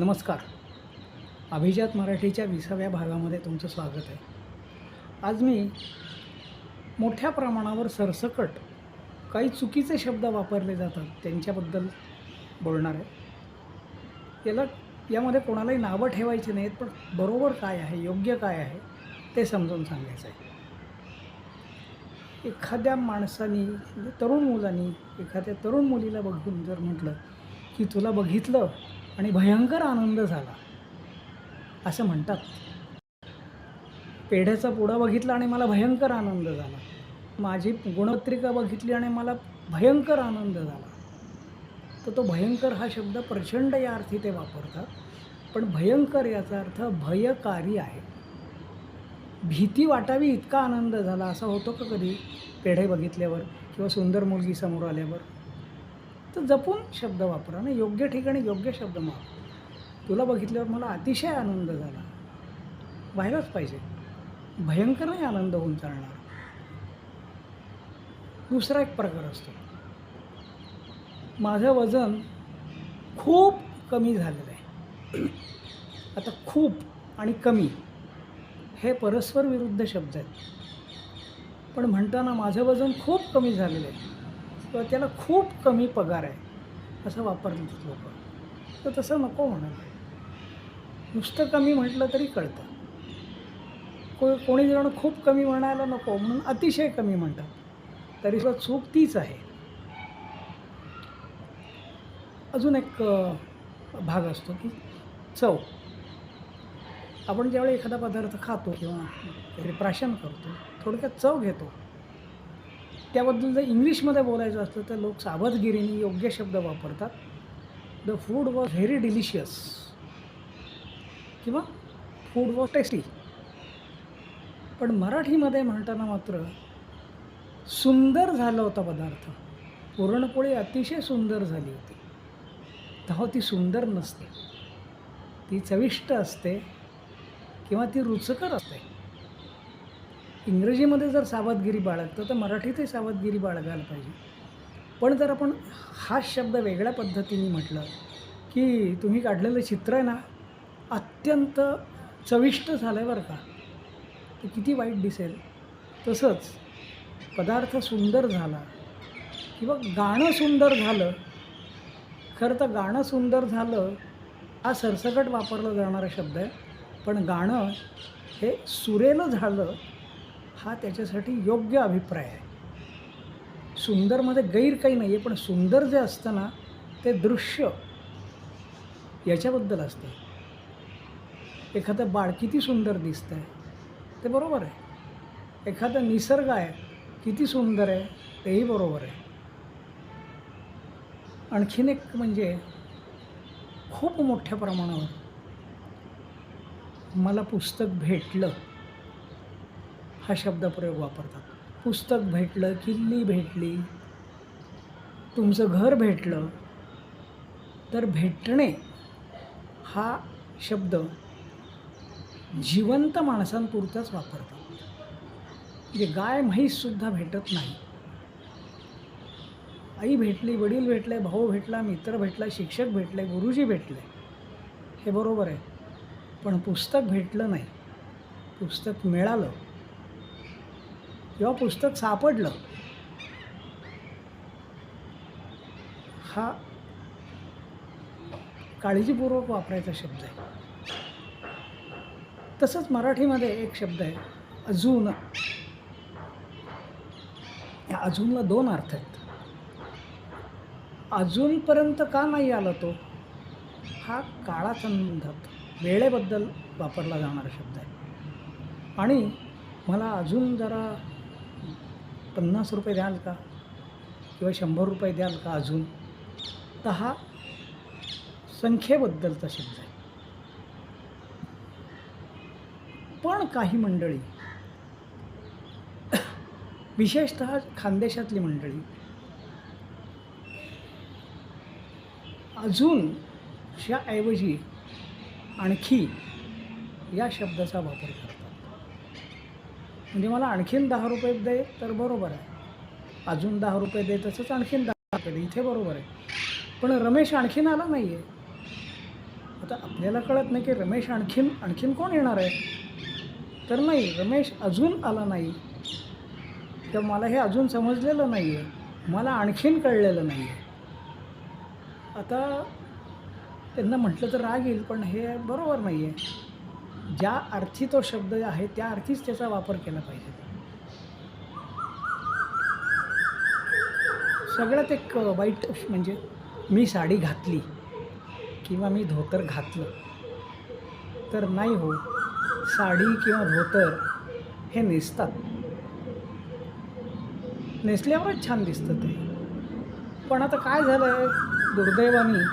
नमस्कार. अभिजात मराठीच्या विसाव्या भागामध्ये तुमचं स्वागत आहे. आज मी मोठ्या प्रमाणावर सरसकट काही चुकीचे शब्द वापरले जातात त्यांच्याबद्दल बोलणार आहे. याला यामध्ये कोणालाही नावं ठेवायची नाहीत पण बरोबर काय आहे योग्य काय आहे ते समजून सांगायचं आहे. एखाद्या माणसानी म्हणजे तरुण मुलांनी एखाद्या तरुण मुलीला बघून जर म्हटलं की तुला बघितलं आणि भयंकर आनंद झाला. असं म्हणतात. पेढ्याचा पुडा बघितला आणि मला भयंकर आनंद झाला. माझी गुणपत्रिका बघितली आणि मला भयंकर आनंद झाला. तर तो भयंकर हा शब्द प्रचंड या अर्थी ते वापरतात. पण भयंकर याचा अर्थ भयकारी आहे. भीती वाटावी इतका आनंद झाला. असा होतो का कधी? पेढे बघितल्यावर किंवा सुंदर मुलगी समोर आल्यावर? तर जपून शब्द वापरा आणि योग्य ठिकाणी योग्य शब्द मार. तुला बघितल्यावर मला अतिशय आनंद झाला. व्हायलाच पाहिजे. भयंकर नाही आनंद होऊन चालणार. दुसरा एक प्रकार असतो. माझं वजन खूप कमी झालेलं आहे. आता खूप आणि कमी हे परस्पर विरुद्ध शब्द आहेत. पण म्हणताना माझं वजन खूप कमी झालेलं आहे. किंवा त्याला खूप कमी पगार आहे असं वापरलं लोक. तर तसं नको म्हणत नुसतं कमी म्हटलं तरी कळतं. को कोणी जण खूप कमी म्हणायला नको म्हणून अतिशय कमी म्हणतात. तरी सुद्धा चूक तीच आहे. अजून एक भाग असतो की चव. आपण ज्यावेळी एखादा पदार्थ खातो किंवा प्राशन करतो थोडक्यात चव घेतो. त्याबद्दल जर इंग्लिशमध्ये बोलायचं असलं तर लोक सावधगिरीने योग्य शब्द वापरतात. The food was very delicious किंवा फूड वॉज टेस्टी पण मराठीमध्ये म्हणताना मात्र सुंदर झाला होता पदार्थ. पुरणपोळी अतिशय सुंदर झाली होती. तेव्हा ती सुंदर नसते. ती चविष्ट असते किंवा ती रुचकर असते. इंग्रजीमध्ये जर सावधगिरी बाळगतं तर मराठीतही सावधगिरी बाळगायला पाहिजे. पण जर आपण हा शब्द वेगळ्या पद्धतीने म्हटलं की तुम्ही काढलेलं चित्र आहे ना अत्यंत चविष्ट झालं आहे बरं का. ते किती वाईट दिसेल. तसंच पदार्थ सुंदर झाला किंवा गाणं सुंदर झालं खरं तर गाणं सुंदर झालं हा सरसकट वापरला जाणारा शब्द आहे. पण गाणं हे सुरेलं झालं हा त्याच्यासाठी योग्य अभिप्राय आहे. सुंदरमध्ये गैर काही नाही आहे पण सुंदर जे असतं ना ते दृश्य याच्याबद्दल असतं. एखादं बाळ किती सुंदर दिसतं आहे ते बरोबर आहे. एखादा निसर्ग आहे किती सुंदर आहे तेही बरोबर आहे. आणखीन एक म्हणजे खूप मोठ्या प्रमाणावर मला पुस्तक भेटलं. हा शब्दप्रयोग वापरतात. पुस्तक भेटलं किल्ली भेटली. तुमचं घर भेटलं. तर भेटणे हा शब्द जिवंत माणसांपुरताच वापरतात. म्हणजे गाय म्हैससुद्धा भेटत नाही. आई भेटली वडील भेटले भाऊ भेटला मित्र भेटला शिक्षक भेटले गुरुजी भेटले. हे बरोबर आहे. पण पुस्तक भेटलं नाही. पुस्तक मिळालं. किंवा पुस्तक सापडलं. हा काळजीपूर्वक वापरायचा शब्द आहे. तसंच मराठीमध्ये एक शब्द आहे अजून. या अजूनला दोन अर्थ आहेत. अजूनपर्यंत का नाही आला तो? हा काळा संबंधात वेळेबद्दल वापरला जाणारा शब्द आहे. आणि मला अजून जरा पन्नास रुपये द्याल का? किंवा शंभर रुपये द्याल का अजून? तर हा संख्येबद्दलचा शब्द आहे पण काही मंडळी विशेषत खानदेशातली मंडळी अजून च्या ऐवजी आणखी या शब्दाचा वापर करतात. म्हणजे मला आणखीन दहा रुपये दे तर बरोबर आहे. अजून दहा रुपये दे तसंच आणखीन दहा रुपये दे इथे बरोबर आहे. पण रमेश आणखीन आला नाही आहे आता आपल्याला कळत नाही की रमेश आणखीन आणखीन कोण येणार आहे? तर नाही रमेश अजून आला नाही. तर मला हे अजून समजलेलं नाही आहे मला आणखीन कळलेलं नाही आहे आता त्यांना म्हटलं तर राग येईल पण हे बरोबर नाही आहे ज्या अर्थी तो शब्द आहे त्या अर्थीच त्याचा वापर केला पाहिजे. सगळ्यात एक वाईट म्हणजे मी साडी घातली किंवा मी धोतर घातलं तर नाही हो साडी किंवा धोतर हे नेसतात. नेसल्यावरच छान दिसतं ते. पण आता काय झालं आहे दुर्दैवाने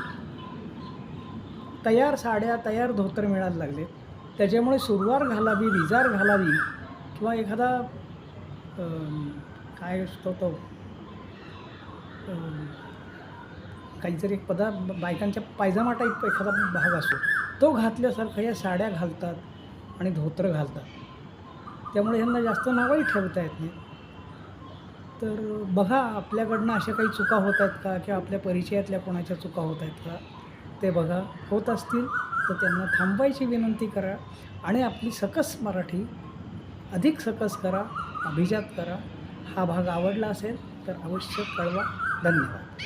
तयार साड्या तयार धोतर मिळायला लागले त्याच्यामुळे सुरवार घालावी विजार घालावी किंवा एखादा काय असतो तो काहीतरी एक पदार्थ बायकांच्या पायजामा टाईप एखादा भाग असतो तो घातल्यासारखं या साड्या घालतात आणि धोत्र घालतात. त्यामुळे ह्यांना जास्त नावही ठेवता येत नाही. तर बघा आपल्याकडनं अशा काही चुका होत आहेत का? किंवा आपल्या परिचयातल्या कोणाच्या चुका होत आहेत का? ते बघा होत असतील तर त्यांना थांबवायची विनंती करा आणि आपली सकस मराठी अधिक सकस करा अभिजात करा. हा भाग आवडला असेल तर अवश्य कळवा. धन्यवाद.